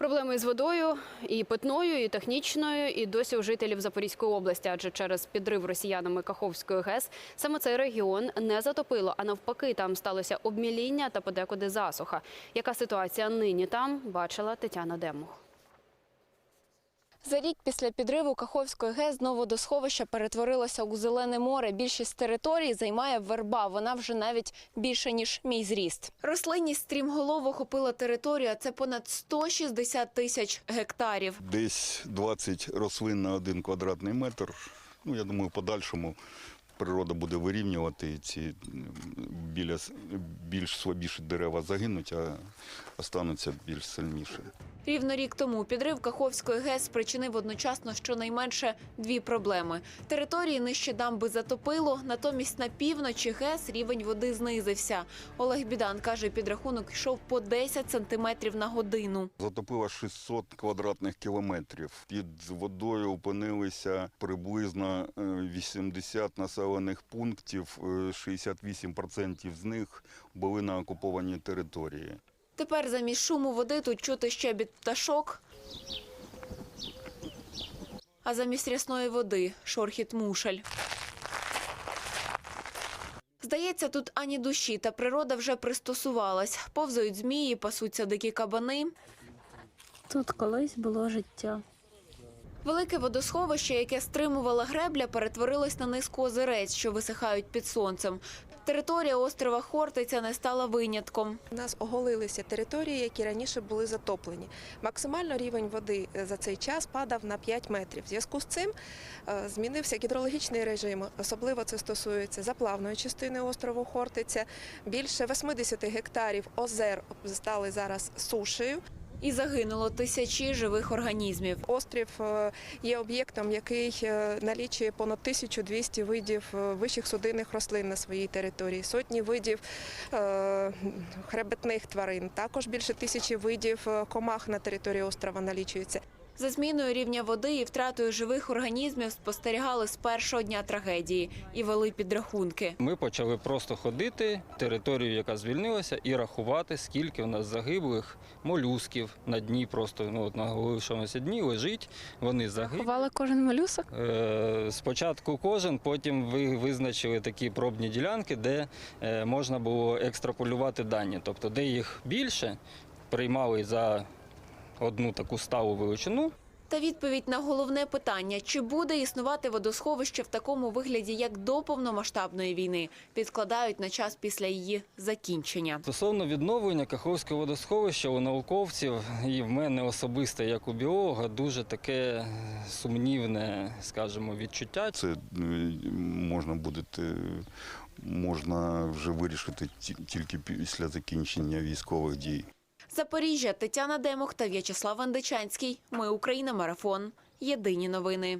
Проблеми з водою і питною, і технічною, і досі у жителів Запорізької області, адже через підрив росіянами Каховської ГЕС саме цей регіон не затопило, а навпаки, там сталося обміління та подекуди засуха. Яка ситуація нині там бачила Тетяна Демух. За рік після підриву Каховської ГЕС знову водосховище перетворилося у зелене море. Більшість території займає верба. Вона вже навіть більше ніж мій зріст. Рослинність стрімголов охопила територію. а Це понад 160 тисяч гектарів. Десь 20 рослин на один квадратний метр. Ну, я думаю, в подальшому природа буде вирівнювати і ці біля, більш слабіші дерева загинуть, а остануться більш сильніші. Рівно рік тому підрив Каховської ГЕС спричинив одночасно щонайменше дві проблеми. Території нижче дамби затопило, натомість на півночі ГЕС рівень води знизився. Олег Бідан каже, підрахунок йшов по 10 сантиметрів на годину. Затопило 600 квадратних кілометрів. Під водою опинилися приблизно е, 80 населених пунктів, е, 68% з них були на окупованій території. Тепер замість шуму води тут чути щебіт пташок. А замість рясної води шорхіт мушель. Здається, тут ані душі, та природа вже пристосувалась. Повзають змії, пасуться дикі кабани. Тут колись було життя. Велике водосховище, яке стримувала гребля, перетворилось на низку озерець, що висихають під сонцем. Територія острова Хортиця не стала винятком. У нас оголилися території, які раніше були затоплені. Максимально рівень води е, за цей час падав на 5 метрів. В зв'язку з цим е, змінився гідрологічний режим. Особливо це стосується заплавної частини острову Хортиця. Більше 80 гектарів озер стали зараз сушею. І загинуло тисячі живих організмів. Острів е, є об'єктом, який е, налічує понад 1200 видів е, вищих судинних рослин на своїй території, сотні видів хребетних тварин. Також більше тисячі видів комах на території острова налічується. За зміною рівня води і втратою живих організмів спостерігали з першого дня трагедії і вели підрахунки. Ми почали просто ходити територію, яка звільнилася, і рахувати, скільки у нас загиблих молюсків на дні. Просто ну от на залишилося дні лежить. Вони загиблі. Ховали кожен малюсок. Е, Спочатку кожен, потім ви визначили такі пробні ділянки, де е, можна було екстраполювати дані. Тобто, де їх більше, приймали за одну таку сталу величину, Та відповідь на головне питання: чи буде існувати водосховище в такому вигляді, як до повномасштабної війни, підкладають на час після її закінчення. Стосовно відновлення Каховського водосховища у науковців і в мене особисто, як у біолога, дуже таке сумнівне, скажімо, відчуття. Це е, можна буде е, можна вже вирішити ті- тільки після закінчення військових дій. Запоріжжя, Тетяна Демох та В'ячеслав Вандичанський. Ми Україна. Марафон. Єдині новини.